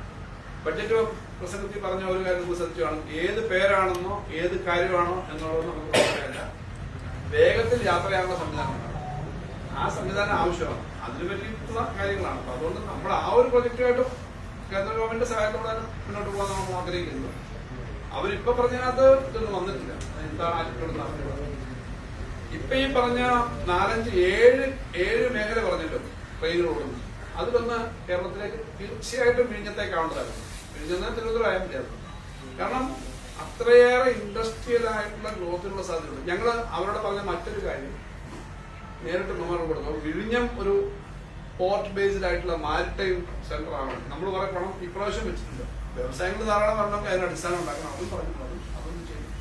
A: ബഡ്ജറ്റ് പ്രസംഗത്തിൽ പറഞ്ഞ ഒരു കാര്യം നമ്മൾ ശ്രദ്ധിച്ചാണ് ഏത് പേരാണെന്നോ ഏത് കാര്യമാണോ എന്നുള്ളത് നമുക്ക് പറയാനില്ല. വേഗത്തിൽ യാത്രയാകുന്ന സംവിധാനമാണ് ആ സംവിധാനം ആവശ്യമാണ്. അതിന് പറ്റിയിട്ടുള്ള കാര്യങ്ങളാണ്. അപ്പൊ അതുകൊണ്ട് നമ്മൾ ആ ഒരു പ്രൊജക്റ്റുമായിട്ട് കേന്ദ്ര ഗവൺമെന്റ് സഹായത്തോടെ മുന്നോട്ട് പോകാൻ നമ്മൾ ആഗ്രഹിക്കുന്നത്. അവരിപ്പൊ പറഞ്ഞതിനകത്ത് ഇതൊന്നും വന്നിട്ടില്ല. എന്താ ആറ്റിട്ടുള്ളത് ഇപ്പൊ ഈ പറഞ്ഞ നാലഞ്ച് ഏഴ് ഏഴ് മേഖല പറഞ്ഞിട്ടുണ്ട് റോഡ്. അതിലൊന്ന് കേരളത്തിലേക്ക് തീർച്ചയായിട്ടും വിഴിഞ്ഞത്തേക്കാവേണ്ടതായിരുന്നു വിഴിഞ്ഞത്തെ തിരുവനന്തപുരം ചേർന്നു കാരണം അത്രയേറെ ഇൻഡസ്ട്രിയൽ ആയിട്ടുള്ള ഗ്രോത്തിനുള്ള സാധ്യതയുണ്ട്. ഞങ്ങൾ അവരോട് പറഞ്ഞ മറ്റൊരു കാര്യം. നേരിട്ട് ബഹുമാനപ്പെടുന്നു. വിഴിഞ്ഞം ഒരു പോർട്ട് ബേസ്ഡ് ആയിട്ടുള്ള മാരിടൈം സെന്റർ ആണ്. നമ്മൾ കുറെ പണം ഇപ്രാവശ്യം വെച്ചിട്ടുണ്ട്. വ്യവസായങ്ങൾ ധാരാളം വരണം അതിന് അടിസ്ഥാനം ഉണ്ടാക്കണം. അതും പറഞ്ഞിട്ടുണ്ട് അതൊന്നും ചെയ്യും